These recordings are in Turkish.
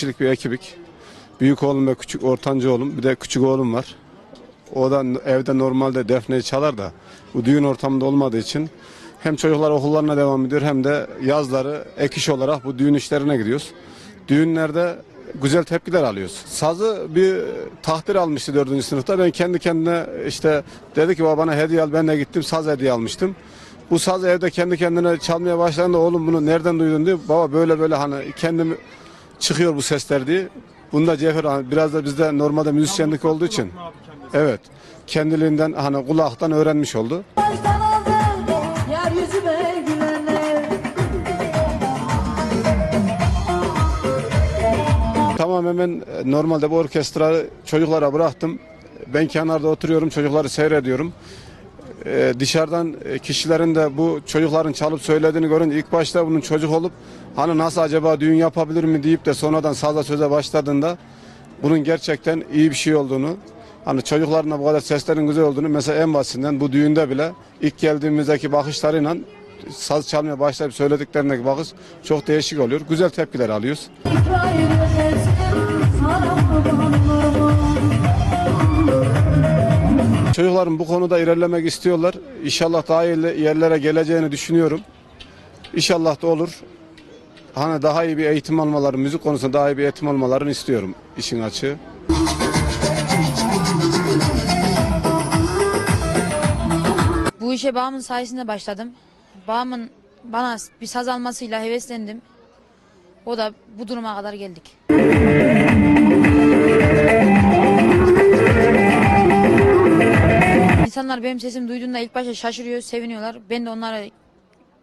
kişilik bir ekibik. Büyük oğlum ve küçük ortancı oğlum bir de küçük oğlum var. O da evde normalde defneyi çalar da bu düğün ortamında olmadığı için hem çocuklar okullarına devam ediyor hem de yazları ek iş olarak bu düğün işlerine gidiyoruz. Düğünlerde güzel tepkiler alıyoruz. Sazı bir tahtir almıştı dördüncü sınıfta. Ben kendi kendine işte dedi ki baba bana hediye al ben de gittim saz hediye almıştım. Bu saz evde kendi kendine çalmaya başladığında oğlum bunu nereden duydun diyor. Baba böyle böyle hani kendim çıkıyor bu sesler diye. Bunda Cefer hani biraz da bizde normalde müzisyenlik olduğu için. Evet. Kendiliğinden hani kulaktan öğrenmiş oldu. Tamamen ben normalde bu orkestrayı çocuklara bıraktım. Ben kenarda oturuyorum, çocukları seyrediyorum. Ee, dışarıdan e, kişilerin de bu çocukların çalıp söylediğini görünce ilk başta bunun çocuk olup hani nasıl acaba düğün yapabilir mi deyip de sonradan sazla söze başladığında bunun gerçekten iyi bir şey olduğunu hani çocukların da bu kadar seslerin güzel olduğunu mesela en basitinden bu düğünde bile ilk geldiğimizdeki bakışlarıyla saz çalmaya başlayıp söylediklerindeki bakış çok değişik oluyor. Güzel tepkiler alıyoruz. Çocukların bu konuda ilerlemek istiyorlar. İnşallah daha iyi yerlere geleceğini düşünüyorum. İnşallah da olur. Hani daha iyi bir eğitim almaları, müzik konusunda daha iyi bir eğitim almalarını istiyorum işin açığı. Bu işe babamın sayesinde başladım. Babamın bana bir saz almasıyla heveslendim. O da bu duruma kadar geldik. İnsanlar benim sesimi duyduğunda ilk başta şaşırıyor, seviniyorlar. Ben de onlara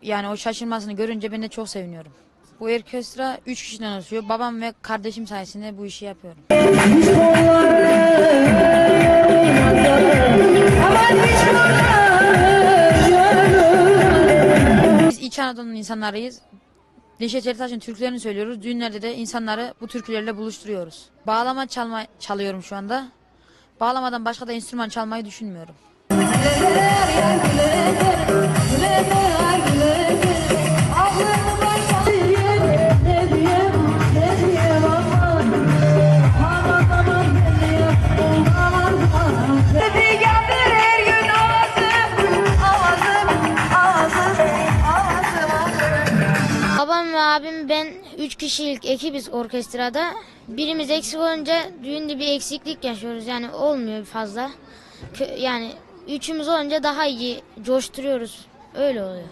yani o şaşırmasını görünce ben de çok seviniyorum. Bu orkestra 3 kişiden oluşuyor. Babam ve kardeşim sayesinde bu işi yapıyorum. Biz İç Anadolu'nun insanlarıyız. Neşet Ertaş'ın türkülerini söylüyoruz. Düğünlerde de insanları bu türkülerle buluşturuyoruz. Bağlama çalma çalıyorum şu anda. Bağlamadan başka da enstrüman çalmayı düşünmüyorum. Babam abim ben 3 kişilik ekibiz orkestrada. Birimiz eksik olunca düğünde bir eksiklik yaşıyoruz yani olmuyor fazla. Yani üçümüz olunca daha iyi coşturuyoruz. Öyle oluyor.